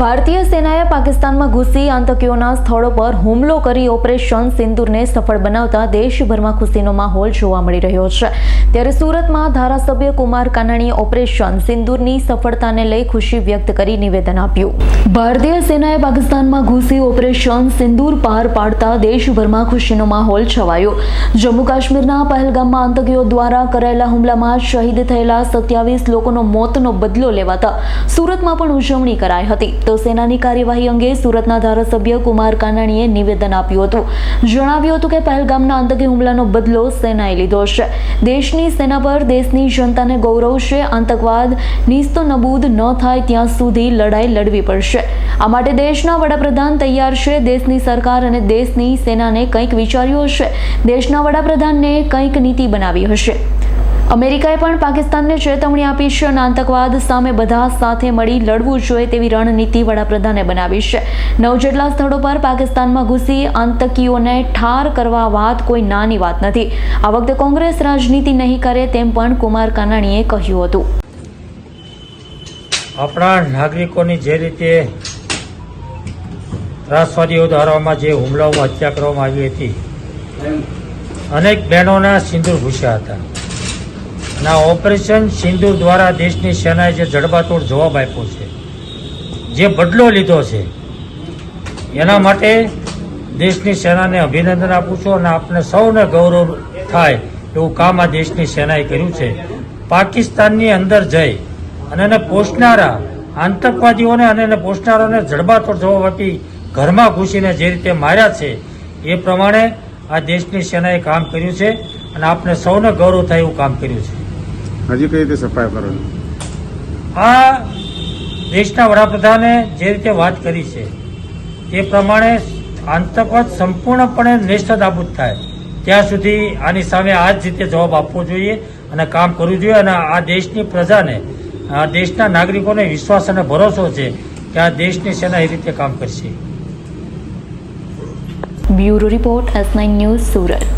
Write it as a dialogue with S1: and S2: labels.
S1: ભારતીય સેનાએ પાકિસ્તાનમાં ઘૂસી આતંકીઓના સ્થળો પર હુમલો કરી ઓપરેશન સિંદૂરને સફળ બનાવતા દેશભરમાં ખુશીનો માહોલ જોવા મળી રહ્યો છે. ત્યારે સુરતમાં ધારાસભ્ય કુમાર કાનાણીએ ઓપરેશન સિંદૂરની સફળતાને લઈ ખુશી વ્યક્ત કરી નિવેદન આપ્યું. ભારતીય સેનાએ પાકિસ્તાનમાં ઘૂસી ઓપરેશન સિંદૂર પાર પાડતા દેશભરમાં ખુશીનો માહોલ છવાયો. જમ્મુ કાશ્મીરના પહેલગામમાં આતંકીઓ દ્વારા કરાયેલા હુમલામાં શહીદ થયેલા સત્યાવીસ લોકોનો મોતનો બદલો લેવાતા સુરતમાં પણ ઉજવણી કરાઈ હતી. તો સેનાની કાર્યવાહી અંગે સુરતના ધારાસભ્ય કુમાર કાનાણીએ નિવેદન આપ્યું હતું. જણાવ્યું હતું કે પહેલગામના આતંકી હુમલાનો બદલો સેનાએ લીધો છે. દેશની સેના પર દેશની જનતાને ગૌરવ છે. આતંકવાદ, નિસ્તો નબૂદ ન થાય ત્યાં સુધી લડાઈ લડવી પડશે. આ માટે દેશના વડાપ્રધાન તૈયાર છે. દેશની સરકાર અને દેશની સેનાને કંઈક વિચાર્યું હશે. દેશના વડાપ્રધાનને કંઈક નીતિ બનાવી હશે. અમેરિકાએ પણ પાકિસ્તાનને ચેતવણી આપી છે અને આતંકવાદ સામે બધા સાથે મળી લડવું જોઈએ તેવી રણનીતિ વડાપ્રધાને બનાવી છે. નવ જેટલા સ્થળો પર પાકિસ્તાનમાં ઘૂસી આતંકીઓને ઠાર કરવા વાત કોઈ નાની વાત નથી. આ વખતે કોંગ્રેસ રાજનીતિ નહીં કરે તેમ પણ કુમાર કાનાણીએ કહ્યું હતું.
S2: આપણા નાગરિકોની જે રીતે ત્રાસવાદીઓ દ્વારામાં જે હુમલાઓમાં હત્યા કરવામાં આવી હતી, અનેક બહેનોના સિંદૂર ઘૂસ્યા હતા. આ ઓપરેશન સિંધુ દ્વારા દેશની સેનાએ જે જડબાતોડ જવાબ આપ્યો છે, જે બદલો લીધો છે, એના માટે દેશની સેનાને અભિનંદન આપું છું અને આપને સૌને ગૌરવ થાય એવું કામ આ દેશની સેનાએ કર્યું છે. પાકિસ્તાનની અંદર જઈ અને એને પોષનારા આતંકવાદીઓને અને એને પોષનારાઓને જડબાતોડ જવાબ આપી ઘરમાં ઘૂસીને જે રીતે માર્યા છે, એ પ્રમાણે આ દેશની સેનાએ કામ કર્યું છે અને આપને સૌને ગૌરવ થાય એવું કામ કર્યું છે.
S3: હજી કઈ રીતે સફાઈ કરો
S2: આ દેશના વડાપ્રધાને જે રીતે વાત કરી છે તે પ્રમાણે આતંકવાદ સંપૂર્ણપણે નેસ્ત નાબૂદ થાય. ત્યાં સુધી આની સામે આ જ રીતે જવાબ આપવો જોઈએ અને કામ કરવું જોઈએ અને આ દેશની પ્રજાને આ દેશના નાગરિકોને વિશ્વાસ અને ભરોસો છે કે આ દેશની સેના એ રીતે કામ કરશે.
S1: Bureau report S nine news Surat.